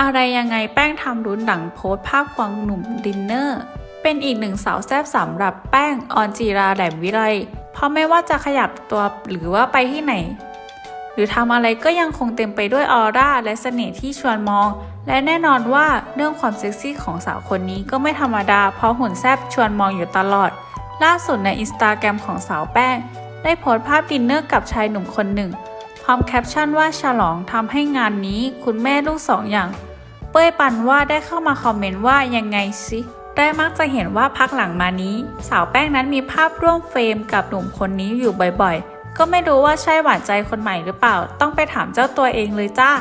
อะไรยังไงแป้งทำรุ้นหลังโพสภาพควงหนุ่มดินเนอร์ เป็นอีกหนึ่งสาวแซ่บสำหรับแป้งออนจีราแหลมวิไลเพราะไม่ว่าจะขยับตัวหรือว่าไปที่ไหน หรือทำอะไรก็ยังคงเต็มไปด้วยออร่าและเสน่ห์ที่ชวนมอง และแน่นอนว่าเรื่องความเซ็กซี่ของสาวคนนี้ก็ไม่ธรรมดา เพราะหุ่นแซ่บชวนมองอยู่ตลอด ล่าสุดในอินสตาแกรมของสาวแป้ง ได้โพสต์ภาพดินเนอร์กับชายหนุ่มคนหนึ่งพร้อมแคปชั่นว่าฉลองทำให้งานนี้คุณแม่ลูกสองอย่าง เป้ยปันว่าได้เข้ามาคอมเมนต์ว่ายังไงสิได้มักจะเห็นว่าพักหลังมานี้ สาวแป้งนั้นมีภาพร่วมเฟรมกับหนุ่มคนนี้อยู่บ่อยๆ ก็ไม่รู้ว่าใช่หวานใจคนใหม่หรือเปล่า ต้องไปถามเจ้าตัวเองเลยจ้า